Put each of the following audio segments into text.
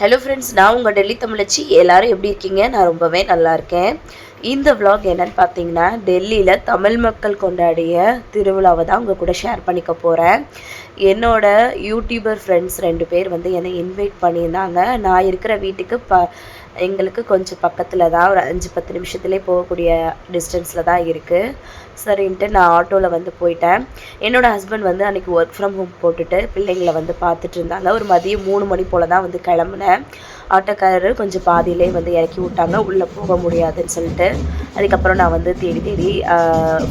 Hello friends நான் உங்கள் டெல்லி தமிழச்சி. எல்லோரும் எப்படி இருக்கீங்க? நான் ரொம்பவே நல்லா இருக்கேன். இந்த விலாக் என்னன்னு பார்த்தீங்கன்னா டெல்லியில் தமிழ் மக்கள் கொண்டாடிய திருவிழாவை தான் உங்கள் கூட ஷேர் பண்ணிக்க போகிறேன் என்னோட யூடியூபர் ஃப்ரெண்ட்ஸ் ரெண்டு பேர் வந்து என்னை இன்வைட் பண்ணியிருந்தாங்க. நான் இருக்கிற வீட்டுக்கு ப எங்களுக்கு கொஞ்சம் பக்கத்தில் தான் ஒரு அஞ்சு பத்து நிமிஷத்துலேயே போகக்கூடிய டிஸ்டன்ஸில் தான் இருக்குது சரின்ட்டு நான் ஆட்டோவில் வந்து போயிட்டேன். என்னோடய ஹஸ்பண்ட் வந்து அன்றைக்கி ஒர்க் ஃப்ரம் ஹோம் போட்டுட்டு பிள்ளைங்களை வந்து பார்த்துட்டு இருந்தாங்க. ஒரு மதியம் மூணு மணி போல் தான் வந்து கிளம்புனேன். ஆட்டோக்காரர் கொஞ்சம் பாதியிலே வந்து இறக்கி விட்டாங்க. உள்ளே போக முடியாதுன்னு சொல்லிட்டு. அதுக்கப்புறம் நான் வந்து தேடி தேடி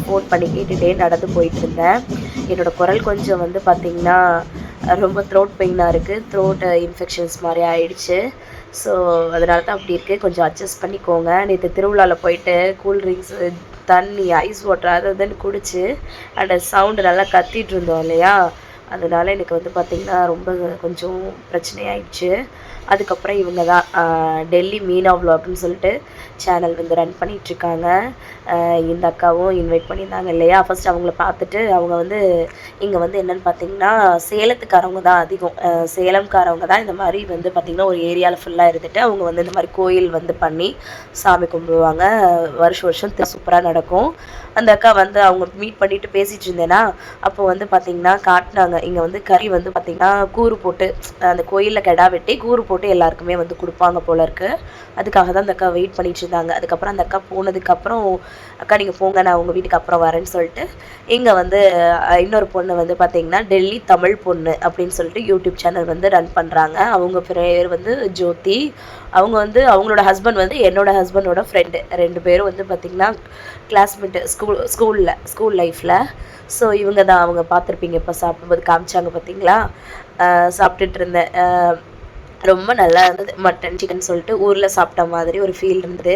ஃபோன் பண்ணி கேட்டுகிட்டே நடந்து போயிட்டு இருந்தேன். என்னோடய குரல் கொஞ்சம் வந்து பார்த்திங்கன்னா ரொம்ப த்ரோட் பெயினாக இருக்குது த்ரோட் இன்ஃபெக்ஷன்ஸ் மாதிரி ஆயிடுச்சு. ஸோ அதனால தான் அப்படி இருக்குது கொஞ்சம் அட்ஜஸ்ட் பண்ணிக்கோங்க. நேற்று திருவிழாவில் போயிட்டு கூல்ட்ரிங்க்ஸு தண்ணி ஐஸ் வாட்டர் அதை இதுன்னு குடிச்சு அந்த சவுண்டு நல்லா கத்திட்டு இருந்தோம் இல்லையா? அதனால எனக்கு வந்து பார்த்திங்கன்னா ரொம்ப கொஞ்சம் பிரச்சனையாயிடுச்சு. அதுக்கப்புறம் இவங்க தான் டெல்லி மீனா அப்படின்னு சொல்லிட்டு சேனல் வந்து ரன் பண்ணிகிட்ருக்காங்க இந்த அக்காவும் இன்வைட் பண்ணியிருந்தாங்க இல்லையா? ஃபஸ்ட் அவங்கள பார்த்துட்டு அவங்க வந்து இங்கே வந்து என்னென்னு பார்த்தீங்கன்னா சேலத்துக்காரவங்க தான் அதிகம். சேலம்காரவங்க தான் இந்த மாதிரி வந்து பார்த்திங்கன்னா ஒரு ஏரியாவில் ஃபுல்லாக இருந்துட்டு அவங்க வந்து இந்த மாதிரி கோயில் வந்து பண்ணி சாமி கும்பிடுவாங்க. வருஷம் வருஷம் சூப்பராக நடக்கும். அந்த அக்கா வந்து அவங்க மீட் பண்ணிட்டு பேசிகிட்டு இருந்தேன்னா அப்போ வந்து பார்த்திங்கன்னா காட்டினாங்க. இங்கே வந்து கறி வந்து பார்த்திங்கன்னா கூறு போட்டு அந்த கோயிலில் கெடா வெட்டி கூறு போட்டு எல்லாருக்குமே வந்து கொடுப்பாங்க போல இருக்கு. அதுக்காக தான் அந்த அக்கா வெயிட் பண்ணிட்டு இருந்தாங்க. அதுக்கப்புறம் அந்த அக்கா போனதுக்கப்புறம் அக்கா நீங்கள் போங்க நான் உங்கள் வீட்டுக்கு அப்புறம் வரேன்னு சொல்லிட்டு இங்கே வந்து இன்னொரு பொண்ணு வந்து பார்த்திங்கன்னா டெல்லி தமிழ் பொண்ணு அப்படின்னு சொல்லிட்டு யூடியூப் சேனல் வந்து ரன் பண்ணுறாங்க அவங்க பேர் வந்து ஜோதி. அவங்க வந்து அவங்களோட ஹஸ்பண்ட் வந்து என்னோட ஹஸ்பண்டோட ஃப்ரெண்டு ரெண்டு பேரும் வந்து பார்த்திங்கன்னா கிளாஸ்மேட்டு ஸ்கூல் ஸ்கூலில் ஸ்கூல் லைஃப்பில் ஸோ இவங்க தான் அவங்க பார்த்துருப்பீங்க இப்போ சாப்பிடும்போது காமிச்சாங்க பார்த்தீங்களா சாப்பிட்டுட்டு இருந்தேன். ரொம்ப நல்லா இருந்தது. மட்டன் சிக்கன் சொல்லிட்டு ஊரில் சாப்பிட்ட மாதிரி ஒரு ஃபீல் இருந்தது.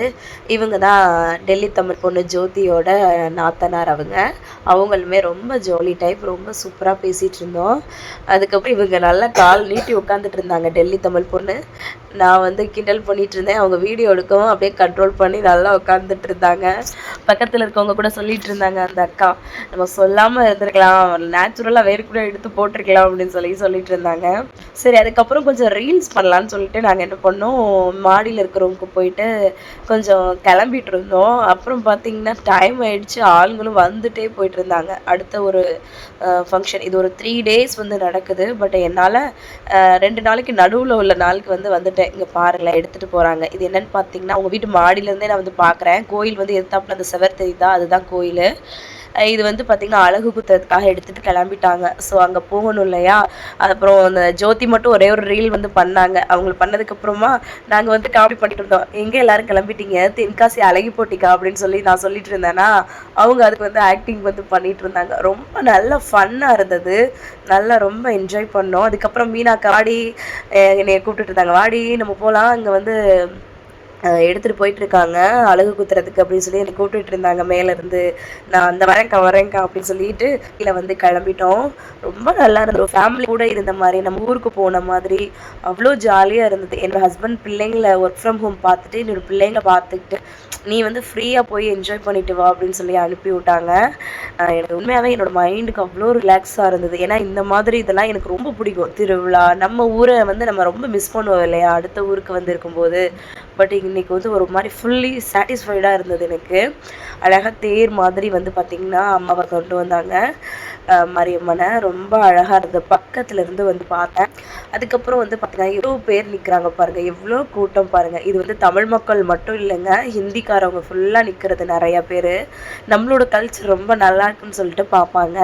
இவங்க தான் டெல்லி தமிழ் பொண்ணு ஜோதியோட நாத்தனார் அவங்க. அவங்களுமே ரொம்ப ஜோலி டைப் ரொம்ப சூப்பராக பேசிகிட்டு இருந்தோம். அதுக்கப்புறம் இவங்க நல்லா கால் நீட்டி உட்காந்துட்டு இருந்தாங்க டெல்லி தமிழ் பொண்ணு. நான் வந்து கிண்டல் பண்ணிட்டு இருந்தேன். அவங்க வீடியோ எடுக்கவும் அப்படியே கண்ட்ரோல் பண்ணி நல்லா உட்காந்துட்டு இருந்தாங்க. பக்கத்தில் இருக்கவங்க கூட சொல்லிட்டு இருந்தாங்க அந்த அக்கா நம்ம சொல்லாமல் இருந்திருக்கலாம். நேச்சுரலாக வேறு கூட எடுத்து போட்டிருக்கலாம் அப்படின்னு சொல்லி சொல்லிட்டு இருந்தாங்க. சரி அதுக்கப்புறம் கொஞ்சம் ரீல்ஸ் பண்ணலான்னு சொல்லிட்டு நாங்கள் என்ன பண்ணோம் மாடியில் இருக்கிற ரூமுக்கு போயிட்டு கொஞ்சம் கிளம்பிட்டு இருந்தோம். அப்புறம் பார்த்தீங்கன்னா டைம் ஆயிடுச்சு. ஆளுங்களும் வந்துட்டே போயிட்டு இருந்தாங்க. அடுத்த ஒரு ஃபங்க்ஷன் இது ஒரு த்ரீ டேஸ் வந்து நடக்குது. பட் என்னால் ரெண்டு நாளைக்கு நடுவில் உள்ள நாளுக்கு வந்து வந்துட்டேன். இங்கே பாருங்களேன் எடுத்துகிட்டு போகிறாங்க இது என்னன்னு பார்த்தீங்கன்னா அவங்க வீட்டு மாடியிலேருந்தே நான் வந்து பார்க்குறேன் கோயில் வந்து எதிர்த்தாப்புல அந்த செவர் தெரியுதா அதுதான் கோயில். இது வந்து பார்த்திங்கன்னா அழகு குத்துறதுக்காக எடுத்துகிட்டு கிளம்பிட்டாங்க. ஸோ அங்கே போகணும் இல்லையா? அப்புறம் அந்த ஜோதி மட்டும் ஒரே ஒரு ரீல் வந்து பண்ணாங்க. அவங்க பண்ணதுக்கப்புறமா நாங்கள் வந்து காமெடி பண்ணிட்டு இருந்தோம். எங்கே எல்லாரும் கிளம்பிட்டீங்க? தென்காசி அழகி போட்டிக்கா? அப்படின்னு சொல்லி நான் சொல்லிட்டு இருந்தேன்னா அவங்க அதுக்கு வந்து ஆக்டிங் வந்து பண்ணிட்டு இருந்தாங்க. ரொம்ப நல்ல ஃபன்னாக இருந்தது. நல்லா ரொம்ப என்ஜாய் பண்ணோம். அதுக்கப்புறம் மீனாக்கா வாடி என்னைய கூப்பிட்டுட்டு இருந்தாங்க. வாடி நம்ம போகலாம் இங்கே வந்து எடுத்துகிட்டு போயிட்டுருக்காங்க. அழகு குத்துறதுக்கு அப்படின்னு சொல்லி என்னை கூப்பிட்டுட்டு இருந்தாங்க. மேலேருந்து நான் அந்த வரேன்க்கா வரேன்க்கா அப்படின்னு சொல்லிட்டு கீழே வந்து கிளம்பிட்டோம். ரொம்ப நல்லா இருந்தது. ஃபேமிலி கூட இருந்த மாதிரி நம்ம ஊருக்கு போன மாதிரி அவ்வளோ ஜாலியாக இருந்தது. என்னோட ஹஸ்பண்ட் பிள்ளைங்களை ஒர்க் ஃப்ரம் ஹோம் பார்த்துட்டு என்னோடய பிள்ளைங்களை பார்த்துக்கிட்டு நீ வந்து ஃப்ரீயாக போய் என்ஜாய் பண்ணிட்டு வா அப்படின்னு சொல்லி அனுப்பி விட்டாங்க. எனக்கு உண்மையாகவே என்னோட மைண்டுக்கு அவ்வளோ ரிலாக்ஸாக இருந்தது. ஏன்னா இந்த மாதிரி இதெல்லாம் எனக்கு ரொம்ப பிடிக்கும். திருவிழா நம்ம ஊரை வந்து நம்ம ரொம்ப மிஸ் பண்ணுவோம் இல்லையா? அடுத்த ஊருக்கு வந்து இருக்கும்போது. பட் இங்கே இன்னைக்கு வந்து ஒரு மாதிரி ஃபுல்லி சாட்டிஸ்ஃபைடாக இருந்தது எனக்கு. அழகாக தேர் மாதிரி வந்து பார்த்திங்கன்னா அம்மாவை கொண்டு வந்தாங்க. மரியம்மனை ரொம்ப அழகாக இருந்தது. பக்கத்தில் இருந்து வந்து பார்த்தேன். அதுக்கப்புறம் வந்து பார்த்தீங்கன்னா எவ்வளோ பேர் நிற்கிறாங்க பாருங்கள் எவ்வளோ கூட்டம் பாருங்கள் இது வந்து தமிழ் மக்கள் மட்டும் இல்லைங்க. ஹிந்திக்காரவங்க ஃபுல்லாக நிற்கிறது நிறையா பேர். நம்மளோட கல்ச்சர் ரொம்ப நல்லா இருக்குன்னு சொல்லிட்டு பார்ப்பாங்க.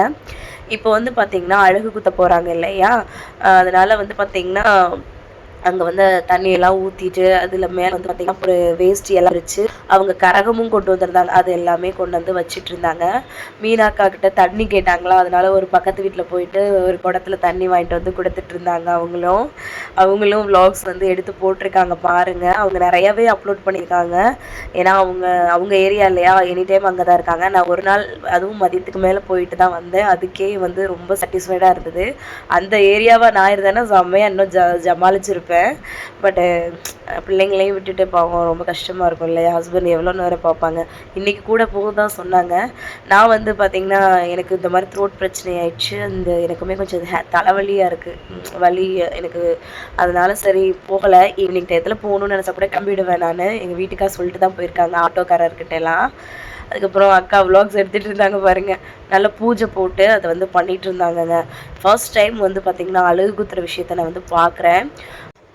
இப்போ வந்து பார்த்திங்கன்னா அழகு குத்த போகிறாங்க இல்லையா? அதனால் வந்து பார்த்திங்கன்னா அங்கே வந்து தண்ணியெல்லாம் ஊற்றிட்டு அதில் மேலே வந்து பார்த்திங்கன்னா ஒரு வேஸ்ட் எல்லாம் வச்சு அவங்க கரகமும் கொண்டு வந்திருந்தாங்க. அது எல்லாமே கொண்டு வந்து வச்சிட்டு இருந்தாங்க மீனாக்கா கிட்ட தண்ணி கேட்டாங்களா? அதனால ஒரு பக்கத்து வீட்டில் போயிட்டு ஒரு குடத்துல தண்ணி வாங்கிட்டு வந்து கொடுத்துட்டு இருந்தாங்க அவங்களும். அவங்களும் விலாக்ஸ் வந்து எடுத்து போட்டிருக்காங்க பாருங்க. அவங்க நிறையவே அப்லோட் பண்ணியிருக்காங்க. ஏன்னா அவங்க அவங்க ஏரியா இல்லையா? எனி டைம் அங்கே தான் இருக்காங்க. நான் ஒரு நாள் அதுவும் மதியத்துக்கு மேலே போயிட்டு தான் வந்தேன். அதுக்கே வந்து ரொம்ப சாட்டிஸ்ஃபைடாக இருந்தது. அந்த ஏரியாவை நான் இருந்தேன்னா செம்மையாக இன்னும் ஜ ஜமாளிச்சிருப்பேன். பட்டு பிள்ளைங்களையும் விட்டுட்டு பாவம் ரொம்ப கஷ்டமாக இருக்கும் இல்லையா? ஹஸ்பண்ட் ஹஸ்பண்ட் எவ்வளோ நேரம் பார்ப்பாங்க. இன்றைக்கி கூட போக தான் சொன்னாங்க. நான் வந்து பார்த்திங்கன்னா எனக்கு இந்த மாதிரி த்ரோட் பிரச்சனை ஆயிடுச்சு. அந்த எனக்குமே கொஞ்சம் ஹே தலைவலியாக இருக்குது வலி எனக்கு அதனால் சரி போகலை. ஈவினிங் டயத்தில் போகணுன்னு நினச்சா கூட கிளம்பிடுவேன் நான். எங்கள் வீட்டுக்காக சொல்லிட்டு தான் போயிருக்காங்க ஆட்டோக்காரர்கிட்ட எல்லாம் அதுக்கப்புறம் அக்கா விலாக்ஸ் எடுத்துகிட்டு இருந்தாங்க பாருங்கள் நல்ல பூஜை போட்டு அதை வந்து பண்ணிகிட்டு இருந்தாங்கங்க. ஃபர்ஸ்ட் டைம் வந்து பார்த்திங்கன்னா அழகு குத்துற விஷயத்த நான் வந்து பார்க்குறேன்.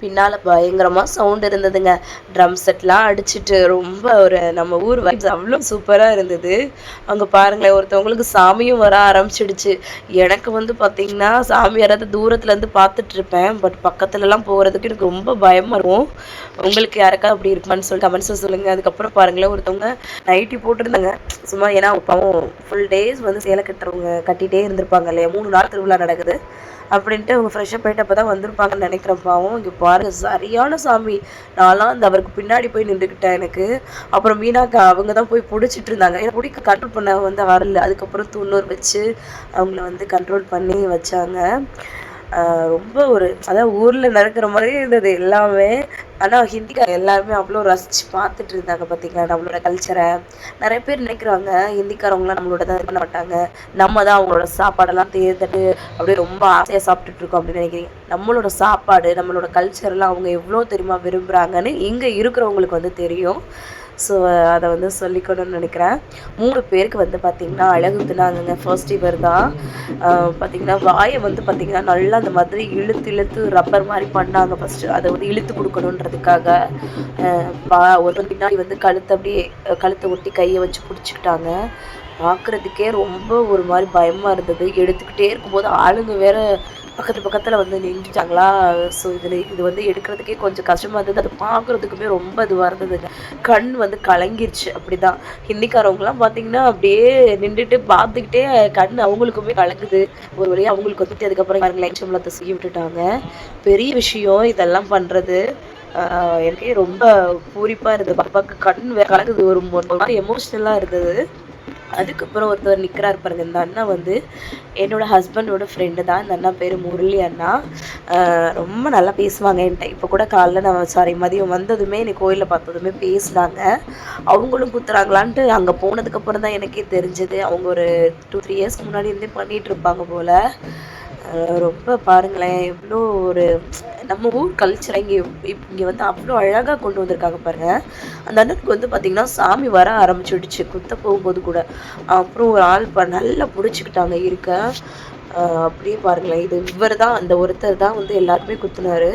பின்னால் பயங்கரமாக சவுண்ட் இருந்ததுங்க. ட்ரம் செட்லாம் அடிச்சுட்டு ரொம்ப ஒரு நம்ம ஊர் வைப்ஸ் அவ்வளோ சூப்பராக இருந்தது. அங்கே பாருங்களேன் ஒருத்தவங்களுக்கு சாமியும் வர ஆரம்பிச்சிடுச்சு. எனக்கு வந்து பார்த்திங்கன்னா சாமி யாராவது தூரத்துலேருந்து பார்த்துட்ருப்பேன் பட் பக்கத்துலலாம் போகிறதுக்கு எனக்கு ரொம்ப பயமாக இருக்கும். உங்களுக்கு யாருக்கா அப்படி இருக்குமான்னு சொல்லி கமெண்ட்ஸை சொல்லுங்கள் அதுக்கப்புறம் பாருங்களேன் ஒருத்தவங்க நைட்டி போட்டிருந்தாங்க. சும்மா ஏன்னா பாவம் ஃபுல் டேஸ் வந்து சேலை கட்டுறவங்க கட்டிகிட்டே இருந்திருப்பாங்க இல்லையா? மூணு நாள் திருவிழா நடக்குது. அப்படின்ட்டு அவங்க ஃப்ரெஷ்ஷப் ஆகிட்டு அப்போ தான் வந்திருப்பாங்கன்னு நினைக்கிறேன் பாவம். இங்கே பாருங்கள் சரியான சாமி. நான்லாம் அந்த அவருக்கு பின்னாடி போய் நின்றுக்கிட்டேன் எனக்கு. அப்புறம் மீனாக்கா அவங்க தான் போய் பிடிச்சிட்டு இருந்தாங்க. ஏன்னா பிடிக்க கண்ட்ரோல் பண்ண வந்து வரல அதுக்கப்புறம் துண்ணூறு வச்சு அவங்கள வந்து கண்ட்ரோல் பண்ணி வச்சாங்க. ரொம்ப ஒரு அதான் ஊரில் நடக்கிற மாதிரி இருந்தது எல்லாமே. ஆனால் ஹிந்திக்காரங்க எல்லாருமே அவ்வளோ ரசித்து பார்த்துட்டு இருந்தாங்க பார்த்தீங்களா நம்மளோட கல்ச்சரை நிறைய பேர் நினைக்கிறாங்க ஹிந்திக்காரவங்களாம் நம்மளோட தான் பண்ண மாட்டாங்க. நம்ம தான் அவங்களோட சாப்பாடெல்லாம் தேர்ந்தட்டு அப்படியே ரொம்ப ஆசையாக சாப்பிட்டுட்டு இருக்கோம் அப்படின்னு நினைக்கிறீங்க. நம்மளோட சாப்பாடு நம்மளோட கல்ச்சர்லாம் அவங்க எவ்வளோ தெரியுமா விரும்புகிறாங்கன்னு இங்கே இருக்கிறவங்களுக்கு வந்து தெரியும். ஸோ அதை வந்து சொல்லிக்கணும்னு நினைக்கிறேன். மூணு பேருக்கு வந்து பார்த்திங்கன்னா அழகு ஊற்றுனாங்கங்க ஃபர்ஸ்ட் இவர் தான். பார்த்திங்கன்னா வாயை வந்து பார்த்திங்கன்னா நல்லா அந்த மாதிரி இழுத்து இழுத்து ரப்பர் மாதிரி பண்ணாங்க ஃபஸ்ட்டு அதை வந்து இழுத்து கொடுக்கணுன்றதுக்காக வா ஒரு பின்னாடி வந்து கழுத்தை அப்படியே கழுத்தை ஒட்டி கையை வச்சு பிடிச்சிக்கிட்டாங்க. பார்க்குறதுக்கே ரொம்ப ஒரு மாதிரி பயமாக இருந்தது. எடுத்துக்கிட்டே இருக்கும்போது ஆளுங்க வேறு பக்கத்து பக்கத்தில் வந்து நின்றுட்டாங்களா? ஸோ இதில் இது வந்து எடுக்கிறதுக்கே கொஞ்சம் கஷ்டமாக இருந்தது. அது பார்க்குறதுக்குமே ரொம்ப இதுவாக இருந்ததுங்க கண் வந்து கலங்கிருச்சு. அப்படி தான் ஹிந்திக்காரவங்களாம் பார்த்தீங்கன்னா அப்படியே நின்றுட்டு பார்த்துக்கிட்டே கண் அவங்களுக்குமே கலங்குது. ஒரு வழியாக அவங்களுக்கு வந்துட்டு அதுக்கப்புறம் பாருங்களேன் சம்பளத்தை செய்ய விட்டுட்டாங்க. பெரிய விஷயம் இதெல்லாம் பண்ணுறது எனக்கே ரொம்ப பூரிப்பாக இருந்தது. பாப்பாவுக்கு கண் கலங்குது. ஒரு மாதிரி எமோஷ்னலாக இருந்தது. அதுக்கப்புறம் ஒருத்தர் நிற்கிறாரு பாருங்க. இந்த அண்ணா வந்து என்னோட ஹஸ்பண்டோட ஃப்ரெண்டு தான். இந்த அண்ணா பேர் முரளி அண்ணா. ரொம்ப நல்லா பேசுவாங்க என்கிட்ட. இப்போ கூட காலைல நான் சாரி மதியம் வந்ததுமே என்னை கோயிலில் பார்த்ததுமே பேசினாங்க. அவங்களும் குத்துறாங்களான்ட்டு அங்கே போனதுக்கப்புறம் தான் எனக்கே தெரிஞ்சது. அவங்க ஒரு டூ த்ரீ இயர்ஸ்க்கு முன்னாடி இருந்தே பண்ணிகிட்டு இருப்பாங்க போல். ரொம்ப பாருங்களேன் எவ்வளோ ஒரு நம்ம ஊர் கல்ச்சரை இங்கே இங்கே வந்து அவ்வளோ அழகாக கொண்டு வந்திருக்காங்க பாருங்கள் அந்த அண்ணனுக்கு வந்து பார்த்திங்கன்னா சாமி வர ஆரம்பிச்சிடுச்சு. குத்த போகும்போது கூட. அப்புறம் ஒரு ஆள் நல்லா பிடிச்சிக்கிட்டாங்க இருக்க. அப்படியே பாருங்களேன். இது இவர் தான் அந்த ஒருத்தர் தான் வந்து எல்லாருமே குத்துனாரு.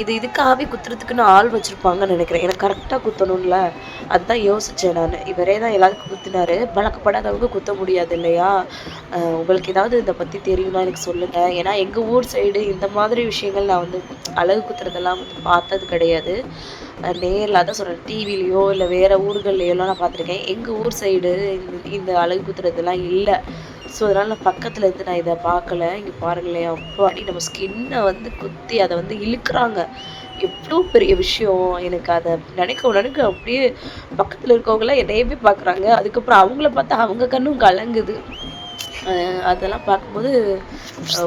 இது இதுக்காகவே குத்துறதுக்குன்னு ஆள் வச்சுருப்பாங்கன்னு நினைக்கிறேன். எனக்கு கரெக்டாக குத்தணும்ல? அதுதான் யோசித்தேன் நான். இவரே தான் எல்லாருக்கும் குத்தினாரு. பழக்கப்படாதவங்க குத்த முடியாது இல்லையா? உங்களுக்கு ஏதாவது இதை பற்றி தெரியும்னா எனக்கு சொல்லுங்கள் ஏன்னா எங்கள் ஊர் சைடு இந்த மாதிரி விஷயங்கள் நான் வந்து அழகு குத்துறதெல்லாம் வந்து பார்த்தது கிடையாது. நேரில் தான் சொல்கிறேன் டிவிலேயோ இல்லை வேறு ஊர்கள்லையோலாம் நான் பார்த்துருக்கேன். எங்கள் ஊர் சைடு இந்த இந்த அழகு குத்துறதுலாம் இல்லை. ஸோ அதனால் நான் பக்கத்தில் இருந்து நான் இதை பார்க்கல. இங்கே பாருங்களேன் அப்பாடி நம்ம ஸ்கின்னை வந்து குத்தி அதை வந்து இழுக்கிறாங்க. எவ்வளோ பெரிய விஷயம். எனக்கு அதை நினைக்க நினைக்க அப்படியே பக்கத்தில் இருக்கவங்களாம் என்னையவே பார்க்குறாங்க. அதுக்கப்புறம் அவங்கள பார்த்தா அவங்க கண்ணும் கலங்குது. அதெல்லாம் பார்க்கும்போது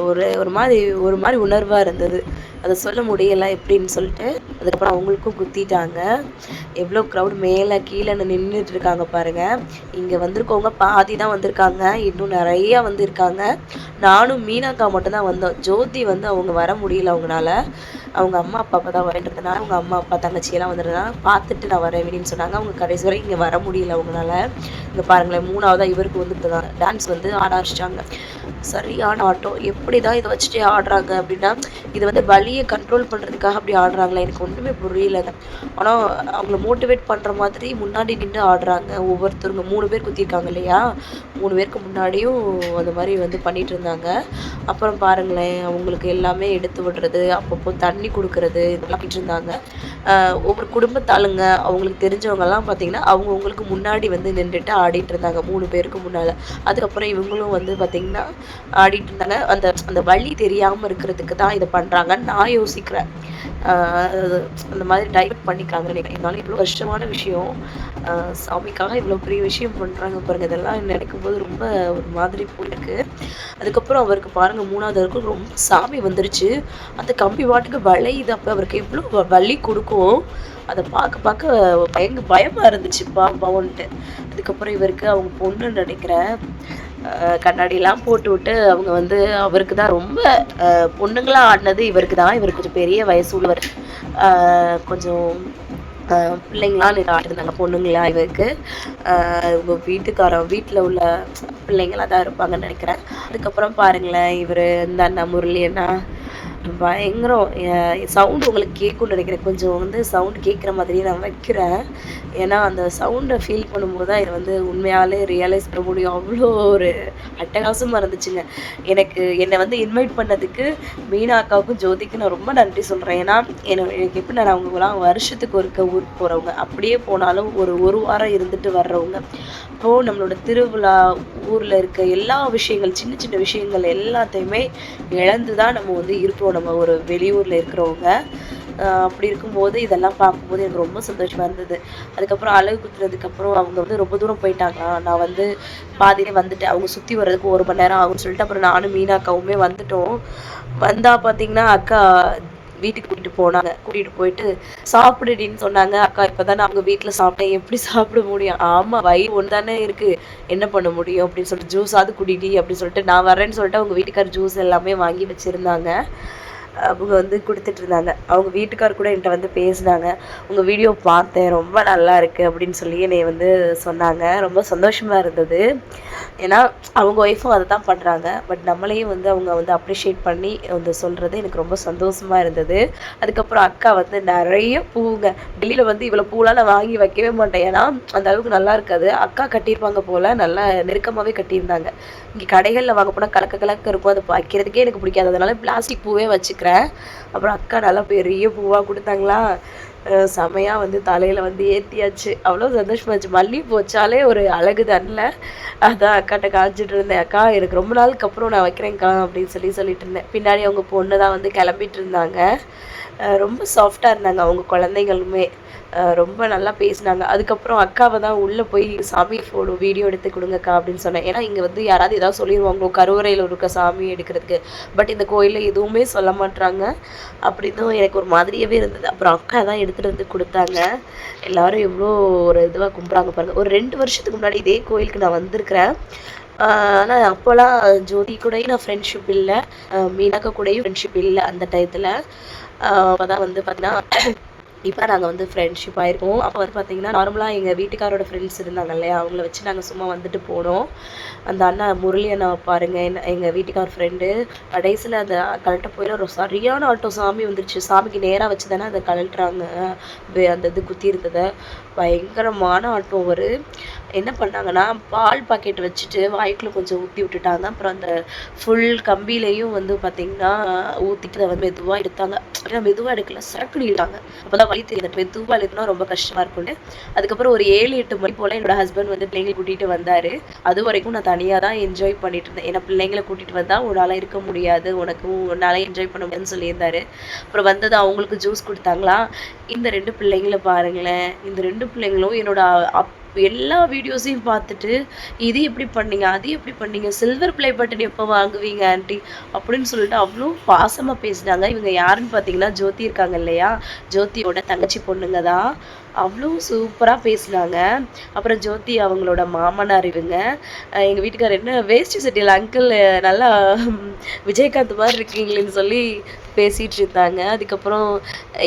ஒரு ஒரு மாதிரி ஒரு மாதிரி உணர்வாக இருந்தது. அதை சொல்ல முடியலை எப்படின்னு சொல்லிட்டு அதுக்கப்புறம் அவங்களுக்கும் குத்திட்டாங்க. எவ்வளோ க்ரௌட் மேலே கீழே நின்றுட்டு இருக்காங்க பாருங்கள் இங்கே வந்திருக்கவங்க பாதி தான் வந்திருக்காங்க. இன்னும் நிறையா வந்திருக்காங்க. நானும் மீனாக்கா மட்டும்தான் வந்தோம். ஜோதி வந்து அவங்க வர முடியல அவங்களால அவங்க அம்மா அப்பா அப்பா தான் வரேன்றதுனால அவங்க அம்மா அப்பா தங்கச்சியெல்லாம் வந்துடுறதுனால பார்த்துட்டு நான் வரேன் அப்படின்னு சொன்னாங்க. அவங்க கடைசி வரை இங்கே வர முடியல அவங்களால இங்கே பாருங்களேன் மூணாவதாக இவருக்கு வந்து டான்ஸ் வந்து ஆடார் ஆரம்பிச்சிட்டாங்க. சரியான ஆட்டம் எப்படி தான் இதை வச்சுட்டு ஆடுறாங்க அப்படின்னா இது வந்து வலியை கண்ட்ரோல் பண்ணுறதுக்காக அப்படி ஆடுறாங்களா? எனக்கு ஒன்றுமே புரியலைங்க. ஆனால் அவங்கள மோட்டிவேட் பண்ணுற மாதிரி முன்னாடி நின்று ஆடுறாங்க. ஒவ்வொருத்தருங்க மூணு பேர் குத்திருக்காங்க இல்லையா? மூணு பேருக்கு முன்னாடியும் அந்த மாதிரி வந்து பண்ணிகிட்டு இருந்தாங்க. அப்புறம் பாருங்களேன் அவங்களுக்கு எல்லாமே எடுத்து விடுறது அப்பப்போ தண்ணி கொடுக்கறது இதெல்லாம் பண்ணிட்டு இருந்தாங்க. ஒவ்வொரு குடும்பத்தாளுங்க அவங்களுக்கு தெரிஞ்சவங்கலாம் பார்த்தீங்கன்னா அவங்கவுங்களுக்கு முன்னாடி வந்து நின்றுட்டு ஆடிட்டு இருந்தாங்க மூணு பேருக்கு முன்னால். அதுக்கப்புறம் இவங்களும் வந்து பார்த்திங்கன்னா ஆடிட்டு இருந்தாங்க அந்த அந்த வழி தெரியாமல் இருக்கிறதுக்கு தான் இதை பண்ணுறாங்கன்னு நான் யோசிக்கிறேன். அந்த மாதிரி டைவெர்ட் பண்ணிக்காங்க நினைக்கிறேன். இவ்வளோ கஷ்டமான விஷயம். சாமிக்காக இவ்வளோ பெரிய விஷயம் பண்ணுறாங்க பாருங்கள் இதெல்லாம் நினைக்கும் போது ரொம்ப ஒரு மாதிரி போயிருக்கு. அதுக்கப்புறம் அவருக்கு பாருங்கள் மூணாவது வரைக்கும் ரொம்ப சாமி வந்துருச்சு. அந்த கம்பி வாட்டுக்கு வளையுது அப்போ அவருக்கு எவ்வளோ வலி கொடுக்கும். அதை பார்க்க பார்க்க பயங்க பயமாக இருந்துச்சு பாப்பாவுன்ட்டு அதுக்கப்புறம் இவருக்கு அவங்க பொண்ணுன்னு நினைக்கிறேன். கண்ணாடிலாம் போட்டு விட்டு அவங்க வந்து அவருக்கு தான் ரொம்ப பொண்ணுங்களாக ஆடினது இவருக்கு தான். இவர் கொஞ்சம் பெரிய வயசு உள்ளவர் கொஞ்சம் பிள்ளைங்களாம் நீங்கள் ஆடிருந்தாங்க பொண்ணுங்களா இவருக்கு. இவங்க வீட்டுக்காரன் வீட்டில் உள்ள பிள்ளைங்களாக தான் இருப்பாங்கன்னு நினைக்கிறேன். அதுக்கப்புறம் பாருங்களேன் இவர் இந்த அண்ணா முரளி அண்ணா. பயங்கரம் சவுண்டு உங்களுக்கு கேட்கும்னு நினைக்கிறேன். கொஞ்சம் வந்து சவுண்டு கேட்குற மாதிரியே நான் வைக்கிறேன். ஏன்னா அந்த சவுண்டை ஃபீல் பண்ணும்போது தான் இது வந்து உண்மையாலே ரியலைஸ் பண்ண முடியும். அவ்வளோ ஒரு அட்டகாசமாக இருந்துச்சுங்க. எனக்கு என்னை வந்து இன்வைட் பண்ணதுக்கு மீனா அக்காவுக்கும் ஜோதிக்கும் நான் ரொம்ப நன்றி சொல்கிறேன் ஏன்னா எனக்கு எப்படி நான் அவங்களாம் வருஷத்துக்கு ஒருக்க ஊருக்கு போகிறவங்க அப்படியே போனாலும் ஒரு ஒரு வாரம் இருந்துட்டு வர்றவங்க. அப்போது நம்மளோட திருவிழா ஊரில் இருக்க எல்லா விஷயங்கள் சின்ன சின்ன விஷயங்கள் எல்லாத்தையுமே இழந்து தான் நம்ம வந்து இருப்போம் நம்ம ஒரு வெளியூரில் இருக்கிறவங்க அப்படி இருக்கும்போது இதெல்லாம் பார்க்கும்போது எனக்கு ரொம்ப சந்தோஷமாக இருந்தது. அதுக்கப்புறம் அழகு குத்துறதுக்கப்புறம் அவங்க வந்து ரொம்ப தூரம் போயிட்டாங்க நான் வந்து பாதியிலே வந்துட்டேன். அவங்க சுற்றி வர்றதுக்கு ஒரு மணி நேரம் ஆகும்னு சொல்லிட்டு அப்புறம் நானும் மீனா அக்காவுமே வந்துட்டோம். வந்தால் பார்த்தீங்கன்னா அக்கா வீட்டுக்கு கூட்டிகிட்டு போனாங்க. கூட்டிகிட்டு போயிட்டு சாப்பிடுடின்னு சொன்னாங்க. அக்கா இப்போ தானே அவங்க வீட்டில் சாப்பிட்டேன். எப்படி சாப்பிட முடியும்? ஆமாம் வயிறு ஒன்று தானே இருக்குது என்ன பண்ண முடியும்? அப்படின்னு சொல்லிட்டு ஜூஸாவது குடிடி அப்படின்னு சொல்லிட்டு நான் வரேன்னு சொல்லிட்டு அவங்க வீட்டுக்கார ஜூஸ் எல்லாமே வாங்கி வச்சுருந்தாங்க. அவங்க வந்து கொடுத்துட்டு இருந்தாங்க அவங்க வீட்டுக்கார் கூட என்கிட்ட வந்து பேசினாங்க. உங்கள் வீடியோ பார்த்தேன் ரொம்ப நல்லா இருக்குது அப்படின்னு சொல்லி என்னை வந்து சொன்னாங்க. ரொம்ப சந்தோஷமாக இருந்தது. ஏன்னா அவங்க ஒய்ஃபும் அதை தான் பண்ணுறாங்க பட் நம்மளையும் வந்து அவங்க வந்து அப்ரிஷியேட் பண்ணி வந்து சொல்கிறது எனக்கு ரொம்ப சந்தோஷமாக இருந்தது. அதுக்கப்புறம் அக்கா வந்து நிறைய பூவுங்க டெல்லியில் வந்து இவ்வளோ பூலாம் நான் வாங்கி வைக்கவே மாட்டேன். ஏன்னா அந்த அளவுக்கு நல்லா இருக்காது. அக்கா கட்டியிருப்பாங்க போல் நல்லா நெருக்கமாகவே கட்டியிருந்தாங்க. இங்கே கடைகளில் வாங்க போனால் கலக்க கலக்க இருக்கும். அதை வைக்கிறதுக்கே எனக்கு பிடிக்காது. அதனால பிளாஸ்டிக் பூவே வச்சுக்கிறேன் அப்புறம் அக்கா நல்லா பெரிய பூவாக கொடுத்தாங்களா? செமையாக வந்து தலையில் வந்து ஏற்றியாச்சு அவ்வளோ சந்தோஷமாச்சு மல்லி போச்சாலே ஒரு அழகு தானில். அதான் அக்காட்ட காஞ்சிட்டு இருந்தேன். அக்கா எனக்கு ரொம்ப நாளுக்கு அப்புறம் நான் வைக்கிறேன்க்கா அப்படின்னு சொல்லி சொல்லிட்டு இருந்தேன். பின்னாடி அவங்க பொண்ணு தான் வந்து கிளம்பிட்டு இருந்தாங்க. ரொம்ப சாஃப்டாக இருந்தாங்க அவங்க குழந்தைங்களுமே. ரொம்ப நல்லா பேசினாங்க. அதுக்கப்புறம் அக்காவை தான் உள்ளே போய் சாமி ஃபோட்டோ வீடியோ எடுத்து கொடுங்கக்கா அப்படின்னு சொன்னேன். ஏன்னா இங்கே வந்து யாராவது ஏதாவது சொல்லிடுவாங்களோ கருவறையில் இருக்க சாமி எடுக்கிறதுக்கு. பட் இந்த கோயிலில் எதுவுமே சொல்ல மாட்டாங்க அப்படி தான் எனக்கு ஒரு மாதிரியாகவே இருந்தது. அப்புறம் அக்கா தான் எடுத்துகிட்டு வந்து கொடுத்தாங்க. எல்லாரும் எவ்வளோ ஒரு இதுவாக கும்பிட்றாங்க பாருங்கள் ஒரு ரெண்டு வருஷத்துக்கு முன்னாடி இதே கோயிலுக்கு நான் வந்திருக்கிறேன். ஆனால் அப்போல்லாம் ஜோதி கூடயும் நான் ஃப்ரெண்ட்ஷிப் இல்லை. மீனாக்கா கூடயும் ஃப்ரெண்ட்ஷிப் இல்லை அந்த டயத்தில் அப்போ தான் வந்து பார்த்தீங்கன்னா இப்போ நாங்கள் வந்து ஃப்ரெண்ட்ஷிப் ஆயிருக்கோம். அப்போ வந்து பார்த்தீங்கன்னா நார்மலாக எங்கள் வீட்டுக்காரோட ஃப்ரெண்ட்ஸ் இருந்தாங்க இல்லையா? அவங்கள வச்சு நாங்கள் சும்மா வந்துட்டு போனோம். அந்த அண்ணா முரளி அண்ணா பாருங்க என்ன எங்கள் வீட்டுக்கார் ஃப்ரெண்டு கடைசியில் அந்த கழட்ட போயில ஒரு சரியான ஆட்டோ சாமி வந்துருச்சு. சாமிக்கு நேராக வச்சு தானே அதை கழட்டுறாங்க. அந்த இது குத்தி இருந்ததை. பயங்கரமான ஆட்டோ ஒரு என்ன பண்ணாங்கன்னா பால் பாக்கெட் வச்சுட்டு வாய்க்குள்ள கொஞ்சம் ஊற்றி விட்டுட்டாங்க. அப்புறம் அந்த ஃபுல் கம்பிலையும் வந்து பார்த்தீங்கன்னா ஊற்றிட்டு அதை வந்து மெதுவாக எடுத்தாங்க. அப்படின்னா மெதுவாக எடுக்கல சரக்குன்னு இல்லாங்க அப்போ தான் வழி தெரியாது மெதுவாக எடுக்கணும் ரொம்ப கஷ்டமாக இருக்கும்னு. அதுக்கப்புறம் ஒரு ஏழு எட்டு மணி போல் என்னோட ஹஸ்பண்ட் வந்து பிள்ளைங்களை கூட்டிகிட்டு வந்தார். அது வரைக்கும் நான் தனியாக தான் என்ஜாய் பண்ணிட்டு இருந்தேன். ஏன்னா பிள்ளைங்களை கூட்டிகிட்டு வந்தால் உன்னால் இருக்க முடியாது. உனக்கும் உன்னால் என்ஜாய் பண்ண முடியாதுன்னு சொல்லியிருந்தாரு. அப்புறம் வந்தது அவங்களுக்கு ஜூஸ் கொடுத்தாங்களா? இந்த ரெண்டு பிள்ளைங்களை பாருங்களேன். இந்த ரெண்டு பிள்ளைங்களும் என்னோட அப் எல்லா வீடியோஸையும் பார்த்துட்டு இது எப்படி பண்ணீங்க அது எப்படி பண்ணீங்க சில்வர் ப்ளே பட்டன் எப்போ வாங்குவீங்க ஆண்டி? அப்படின்னு சொல்லிட்டு அவ்வளோ பாசமாக பேசினாங்க. இவங்க யாருன்னு பார்த்தீங்கன்னா ஜோதி இருக்காங்க இல்லையா? ஜோதியோட தங்கச்சி பொண்ணுங்க தான். அவ்வளோ சூப்பராக பேசினாங்க. அப்புறம் ஜோதி அவங்களோட மாமனார் இவங்க. எங்கள் வீட்டுக்காரர் என்ன வேஸ்ட் சட்டியில் அங்கிள் நல்லா விஜயகாந்த் மாதிரி இருக்கீங்களேன்னு சொல்லி பேசிகிட்டு இருந்தாங்க. அதுக்கப்புறம்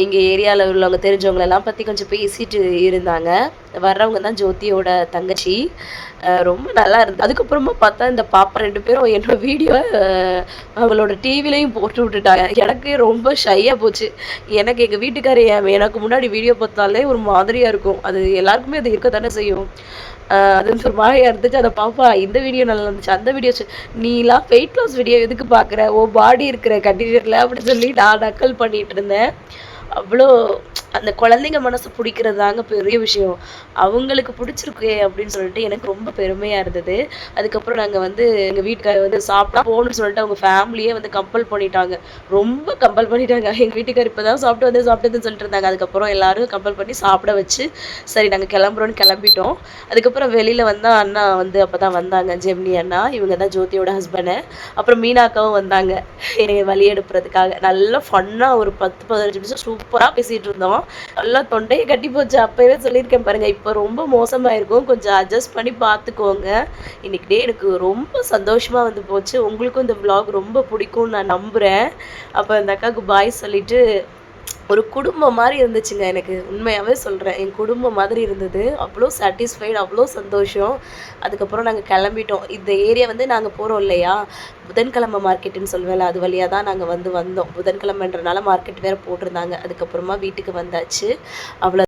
இங்கே ஏரியாவில் உள்ளவங்க தெரிஞ்சவங்களெல்லாம் பற்றி கொஞ்சம் பேசிட்டு இருந்தாங்க. வர்றவங்க தான் ஜோதியோட தங்கச்சி. ரொம்ப நல்லா இருந்தது. அதுக்கப்புறமா பார்த்தா இந்த பாப்பா ரெண்டு பேரும் என்னோட வீடியோ அவங்களோட டிவிலையும் போட்டு விட்டுட்டாங்க. எனக்கு ரொம்ப ஷையாக போச்சு. எனக்கு எங்கள் வீட்டுக்காரர் எனக்கு முன்னாடி வீடியோ பார்த்தாலே ஒரு மாதிரியாக இருக்கும். அது எல்லாருக்குமே அது இருக்க தானே செய்யும் அது ஒரு மாதிரியாக இருந்துச்சு. அதை பாப்பா இந்த வீடியோ நல்லா இருந்துச்சு. அந்த வீடியோ நீலாம் வெயிட் லாஸ் வீடியோ எதுக்கு பார்க்குற ஓ பாடி இருக்கிற கண்டிஷனில் அப்படின்னு சொல்லி நான் நக்கல் பண்ணிகிட்டு இருந்தேன். அவ்வளோ அந்த குழந்தைங்க மனசு பிடிக்கிறது தாங்க பெரிய விஷயம். அவங்களுக்கு பிடிச்சிருக்கே அப்படின்னு சொல்லிட்டு எனக்கு ரொம்ப பெருமையாக இருந்தது. அதுக்கப்புறம் நாங்கள் வந்து எங்கள் வீட்டுக்கார வந்து சாப்பிட்டா போகணும்னு சொல்லிட்டு அவங்க ஃபேமிலியே வந்து கம்பல் பண்ணிட்டாங்க. ரொம்ப கம்பல் பண்ணிட்டாங்க. எங்கள் வீட்டுக்கார் இப்போ தான் சாப்பிட்டு வந்து சாப்பிட்டதுன்னு சொல்லிட்டு இருந்தாங்க. அதுக்கப்புறம் எல்லாரும் கம்பல் பண்ணி சாப்பிட வச்சு சரி நாங்கள் கிளம்புறோன்னு கிளம்பிட்டோம். அதுக்கப்புறம் வெளியில் வந்தால் அண்ணா வந்து அப்போ தான் வந்தாங்க. ஜெமினி அண்ணா இவங்க தான் ஜோதியோட ஹஸ்பண்டு அப்புறம் மீனாக்காவும் வந்தாங்க. என்னை வழி எடுப்புறதுக்காக நல்லா ஃபன்னாக ஒரு பத்து பதினஞ்சு நிமிஷம் சூப்பராக பேசிகிட்டு இருந்தோம். நல்லா தொண்டையை கட்டி போச்சு. அப்போவே சொல்லியிருக்கேன் பாருங்கள் இப்போ ரொம்ப மோசமாக இருக்கும் கொஞ்சம் அட்ஜஸ்ட் பண்ணி பார்த்துக்கோங்க இன்னைக்கு டே எனக்கு ரொம்ப சந்தோஷமாக வந்து போச்சு. உங்களுக்கும் இந்த vlog ரொம்ப பிடிக்கும்னு நான் நம்புகிறேன் அப்போ அந்த அக்காவுக்கு பாய் சொல்லிட்டு ஒரு குடும்பம் மாதிரி இருந்துச்சுங்க எனக்கு. உண்மையாகவே சொல்கிறேன் என் குடும்பம் மாதிரி இருந்தது. அவ்வளோ சாட்டிஸ்ஃபைடு அவ்வளோ சந்தோஷம். அதுக்கப்புறம் நாங்கள் கிளம்பிட்டோம். இந்த ஏரியா வந்து நாங்கள் போகிறோம் இல்லையா? புதன்கிழமை மார்க்கெட்டுன்னு சொல்வேல அது வழியாக தான் நாங்கள் வந்து வந்தோம். புதன்கிழமைன்றனால மார்க்கெட் வேறு போட்டிருந்தாங்க. அதுக்கப்புறமா வீட்டுக்கு வந்தாச்சு. அவ்வளோ